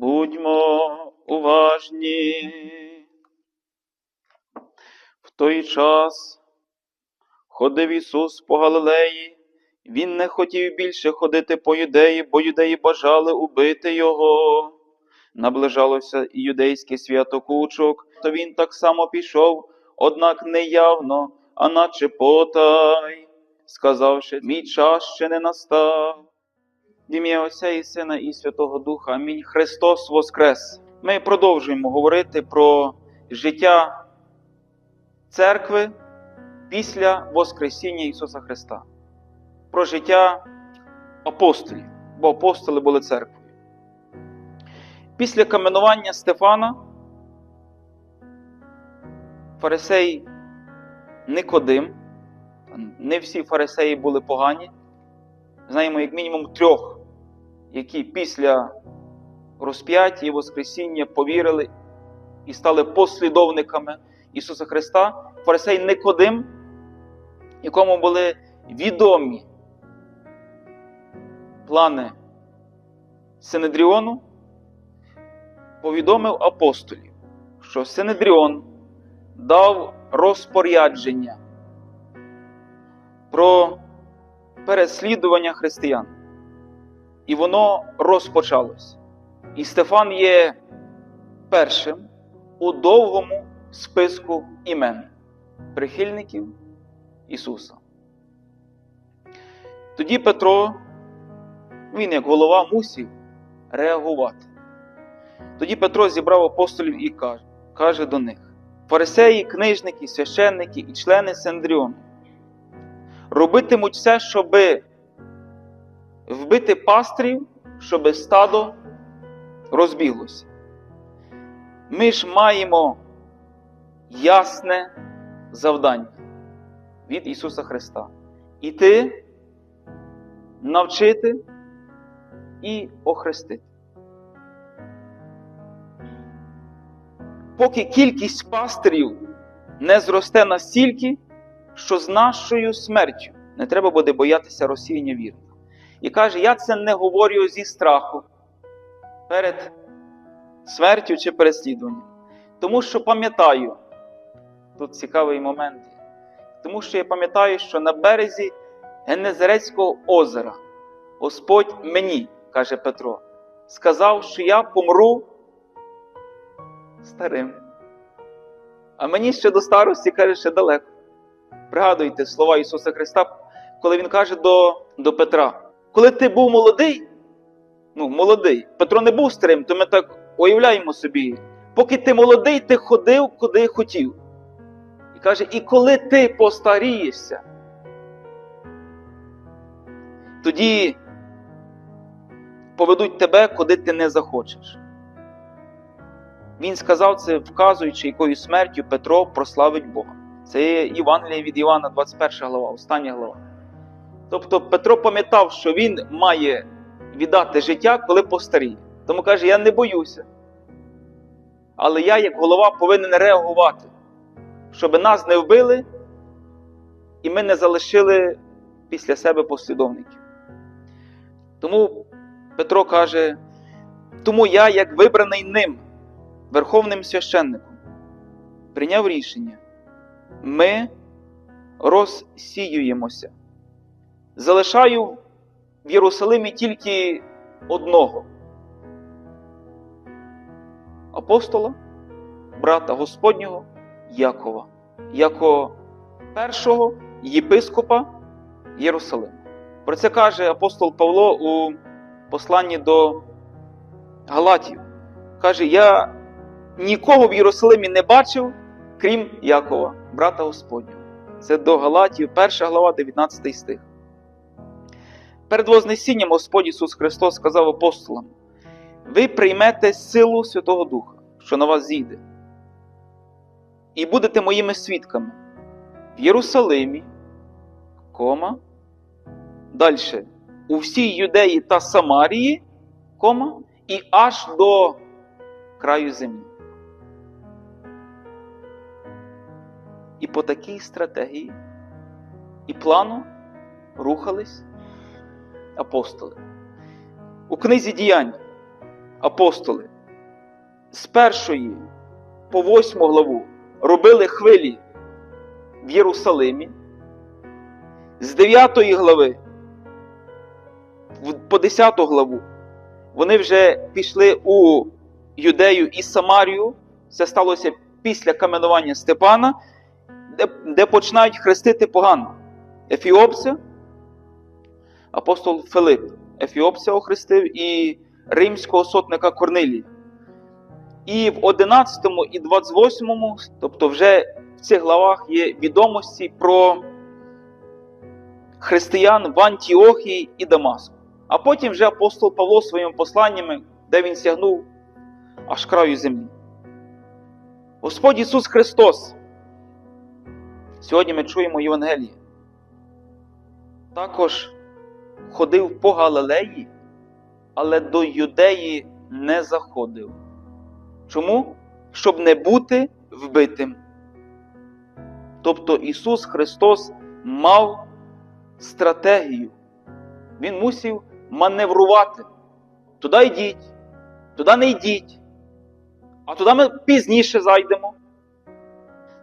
Будьмо уважні. В той час ходив Ісус по Галилеї. Він не хотів більше ходити по юдеї, бо юдеї бажали убити його. Наближалося і юдейське свято кучок, то він так само пішов, однак не явно, а наче потай, сказавши, мій час ще не настав. В ім'я Отця і Сина і Святого Духа. Амінь. Христос Воскрес. Ми продовжуємо говорити про життя церкви після Воскресіння Ісуса Христа, про життя апостолів, бо апостоли були церквою. Після каменування Стефана фарисей Никодим, не всі фарисеї були погані. Знаємо, як мінімум трьох, які після розп'яття і Воскресіння повірили і стали послідовниками Ісуса Христа, фарисей Никодим, якому були відомі плани Синедріону, повідомив апостолів, що Синедріон дав розпорядження про переслідування християн. І воно розпочалось. І Стефан є першим у довгому списку імен прихильників Ісуса. Тоді Петро, він як голова мусів реагувати. Тоді Петро зібрав апостолів і каже, каже до них: Фарисеї, книжники, священники і члени Сендріону робитимуть все, щоб вбити пастрів, щоб стадо розбіглося. Ми ж маємо ясне завдання від Ісуса Христа. Іти, навчити і охрестити. Поки кількість пастирів не зросте настільки, що з нашою смертю не треба буде боятися розсіяння вірних. І каже, я це не говорю зі страху перед смертю чи переслідуванням. Тому що пам'ятаю, тут цікавий момент, тому що я пам'ятаю, що на березі Генезарецького озера Господь мені, каже Петро, сказав, що я помру старим. А мені ще до старості каже, ще далеко. Пригадуйте слова Ісуса Христа, коли Він каже до, до Петра: коли ти був молодий, ну, молодий, Петро не був старим, то ми так уявляємо собі, поки ти молодий, ти ходив, куди хотів. І каже, і коли ти постарієшся, тоді поведуть тебе, куди ти не захочеш. Він сказав це, вказуючи, якою смертю Петро прославить Бога. Це є Євангеліє від Івана, 21 глава, остання глава. Тобто Петро пам'ятав, що він має віддати життя, коли постаріє. Тому каже, я не боюся. Але я, як голова, повинен реагувати, щоб нас не вбили, і ми не залишили після себе послідовників. Тому Петро каже: тому я, як вибраний ним, верховним священником, прийняв рішення ми розсіюємося. Залишаю в Єрусалимі тільки одного апостола, брата Господнього Якова, як першого єпископа Єрусалиму. Про це каже апостол Павло у посланні до Галатів. Каже: Я нікого в Єрусалимі не бачив, крім Якова, брата Господнього. Це до Галатів, 1 глава, 19 стих. Перед Вознесінням Господь Ісус Христос сказав апостолам: ви приймете силу Святого Духа, що на вас зійде, і будете моїми свідками в Єрусалимі, кома, далі у всій Юдеї та Самарії, кома, і аж до краю землі. І по такій стратегії і плану рухались апостоли. У книзі діянь апостоли з першої по восьму главу робили хвилі в Єрусалимі, з 9 глави по 10 главу вони вже пішли у Юдею і Самарію. Це сталося після каменування Степана, де, де починають хрестити погано. Ефіопця, апостол Филип, Ефіопця охрестив і римського сотника Корнилія. І в 11 і 28, тобто вже в цих главах є відомості про християн в Антіохії і Дамаску. А потім вже апостол Павло своїми посланнями, де він сягнув аж краю землі. Господь Ісус Христос. Сьогодні ми чуємо Євангеліє. Також ходив по Галилеї, але до Юдеї не заходив. Чому? Щоб не бути вбитим. Тобто Ісус Христос мав стратегію. Він мусив маневрувати. Туди йдіть, туди не йдіть. А туди ми пізніше зайдемо.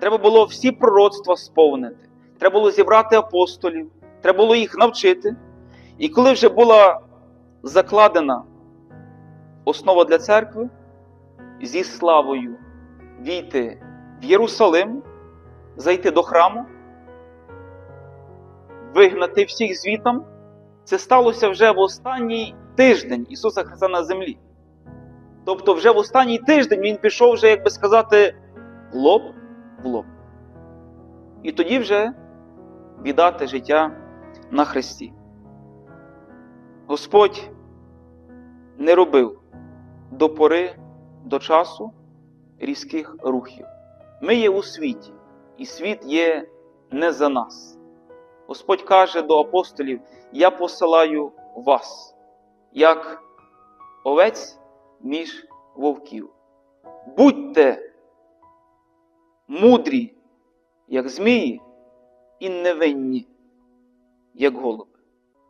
Треба було всі пророцтва сповнити. Треба було зібрати апостолів, треба було їх навчити. І коли вже була закладена основа для церкви, зі славою війти в Єрусалим, зайти до храму, вигнати всіх звітом, це сталося вже в останній тиждень Ісуса Христа на землі. Тобто, вже в останній тиждень Він пішов, вже, як би сказати, лоб в лоб. І тоді вже віддати життя на Христі. Господь не робив до пори, до часу різких рухів. Ми є у світі, і світ є не за нас. Господь каже до апостолів: Я посилаю вас, як овець між вовків. Будьте мудрі, як змії, і невинні, як голуби.